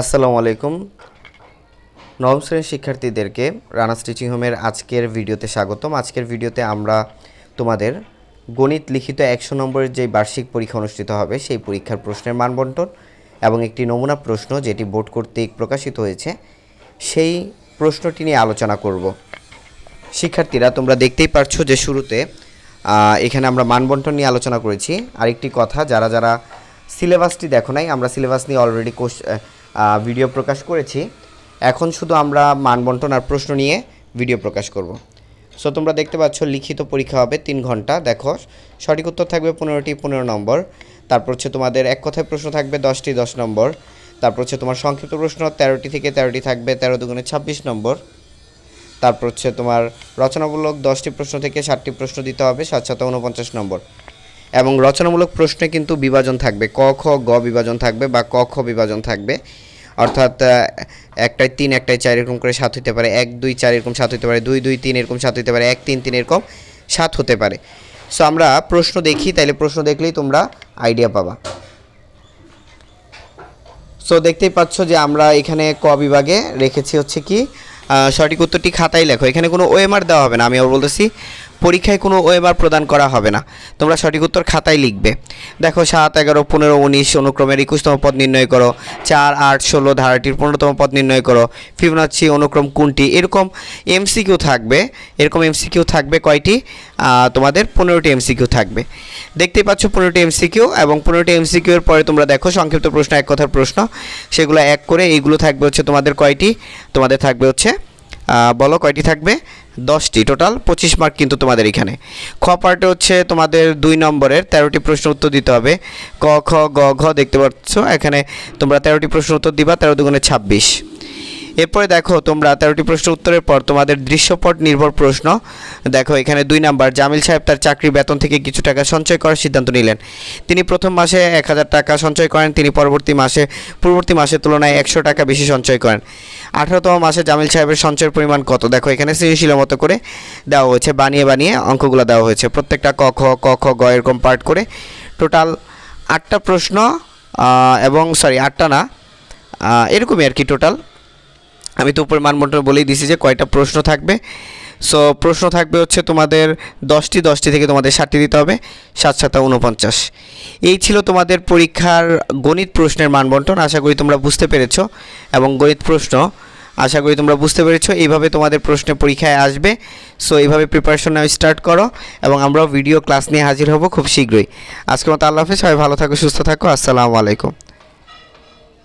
আসসালামু আলাইকুম। নবম শ্রেণির শিক্ষার্থীদেরকে রানা স্টিচিং হোমের আজকের ভিডিওতে স্বাগতম। আজকের ভিডিওতে আমরা তোমাদের গণিত লিখিত একশো নম্বরের যে বার্ষিক পরীক্ষা অনুষ্ঠিত হবে, সেই পরীক্ষার প্রশ্নের মানবন্টন এবং একটি নমুনা প্রশ্ন যেটি বোর্ড কর্তৃক প্রকাশিত হয়েছে, সেই প্রশ্নটি নিয়ে আলোচনা করব। শিক্ষার্থীরা, তোমরা দেখতেই পারছ যে শুরুতে এখানে আমরা মানবন্টন নিয়ে আলোচনা করেছি। আরেকটি কথা, যারা যারা সিলেবাসটি দেখো নাই, আমরা সিলেবাস নিয়ে অলরেডি কোশ ভিডিও প্রকাশ করেছি। এখন শুধু আমরা মানবন্টন আর প্রশ্ন নিয়ে ভিডিও প্রকাশ করব। সো তোমরা দেখতে পাচ্ছ লিখিত পরীক্ষা হবে তিন ঘণ্টা। দেখো, সঠিক উত্তর থাকবে পনেরোটি পনেরো নম্বর। তারপর হচ্ছে তোমাদের এক কথায় প্রশ্ন থাকবে দশটি দশ নম্বর। তারপর হচ্ছে তোমার সংক্ষিপ্ত প্রশ্ন তেরোটি থেকে তেরোটি থাকবে তেরো দুগুণে ছাব্বিশ নম্বর। তারপর হচ্ছে তোমার রচনামূলক দশটি প্রশ্ন থেকে ষাটটি প্রশ্ন দিতে হবে সাত সাত উনপঞ্চাশ নম্বর। এবং রচনামূলক প্রশ্নে কিন্তু বিভাজন থাকবে। ক খ গ বিভাজন থাকবে বা ক খ বিভাজন থাকবে। অর্থাৎ আহ, একটায় তিন একটায় চার এরকম করে সাত হতে পারে। এক দুই চার এরকম সাত হতে পারে। দুই দুই তিন এরকম সাত হতে পারে। এক তিন তিন এরকম সাত হতে পারে। সো আমরা প্রশ্ন দেখি তাইলে প্রশ্ন দেখলেই তোমরা আইডিয়া পাবা। সো দেখতেই পাচ্ছ যে আমরা এখানে ক বিভাগে রেখেছি হচ্ছে কি সঠিক উত্তরটি খাতায় লেখো। এখানে কোনো ওএমআর দেওয়া হবে না। আমি আবার বলতেছি পরীক্ষায় কোনো ওয়েবার প্রদান করা হবে না। তোমরা সঠিক উত্তর খাতায় লিখবে। দেখো, সাত, এগারো, পনেরো, উনিশ অনুক্রমের একুশতম পদ নির্ণয় করো। চার, আট, ষোলো ধারাটির পনেরোতম পদ নির্ণয় করো। ফিবোনাচ্ছি অনুক্রম কোনটি? এরকম এমসিকিউ থাকবে। এরকম এমসিকিউ থাকবে কয়টি? তোমাদের পনেরোটি এমসিকিউ থাকবে। দেখতেই পাচ্ছ পনেরোটি এমসিকিউ এবং পনেরোটি এমসিকিউ এর পরে তোমরা দেখো সংক্ষিপ্ত প্রশ্ন, এক কথার প্রশ্ন। সেগুলো এক করে, এইগুলো থাকবে হচ্ছে তোমাদের কয়টি? তোমাদের থাকবে হচ্ছে বলো কয়টি থাকবে? দশটি। টোটাল পঁচিশ মার্ক কিন্তু তোমাদের এখানে। খ পার্টে হচ্ছে তোমাদের দুই নম্বরের তেরোটি প্রশ্ন উত্তর দিতে হবে। ক, খ, গ, ঘ দেখতে পাচ্ছ? এখানে তোমরা তেরোটি প্রশ্ন উত্তর দিবা, তেরো দুগুণে ছাব্বিশ। এরপরে দেখো, তোমরা তেরোটি প্রশ্ন উত্তরের পর তোমাদের দৃশ্যপট নির্ভর প্রশ্ন। দেখো, এখানে দুই নাম্বার, জামিল সাহেব তার চাকরি বেতন থেকে কিছু টাকা সঞ্চয় করার সিদ্ধান্ত নিলেন। তিনি প্রথম মাসে এক হাজার টাকা সঞ্চয় করেন, তিনি পরবর্তী মাসে, পূর্ববর্তী মাসের তুলনায় একশো টাকা বেশি সঞ্চয় করেন। আঠারোতম মাসে জামিল সাহেবের সঞ্চয়ের পরিমাণ কত? দেখো, এখানে সৃজনশীল মতো করে দেওয়া হয়েছে, বানিয়ে বানিয়ে অঙ্কগুলো দেওয়া হয়েছে। প্রত্যেকটা ক, খ ক, খ, গ এরকম পার্ট করে টোটাল আটটা প্রশ্ন এবং সরি আটটা না এরকমই আর কি টোটাল। আমি তো উপরে মানবন্টন বলেই দিছি যে কয়টা প্রশ্ন থাকবে। সো প্রশ্ন থাকবে হচ্ছে তোমাদের দশটি দশটি থেকে তোমাদের ষাটটি দিতে হবে, সাত, সাতা উনপঞ্চাশ এই ছিল তোমাদের পরীক্ষার গণিত প্রশ্নের মানবন্টন আশা করি তোমরা বুঝতে পেরেছ। এবং গণিত প্রশ্ন, আশা করি তোমরা বুঝতে পেরেছ, এইভাবে তোমাদের প্রশ্নে পরীক্ষায় আসবে। সো এইভাবে প্রিপারেশন নেওয়া স্টার্ট করো, এবং আমরাও ভিডিও ক্লাস নিয়ে হাজির হব খুব শীঘ্রই। আজকের মতো আল্লাহ হাফেজ, সবাই ভালো থাকো, সুস্থ থাকো, আসসালামু আলাইকুম।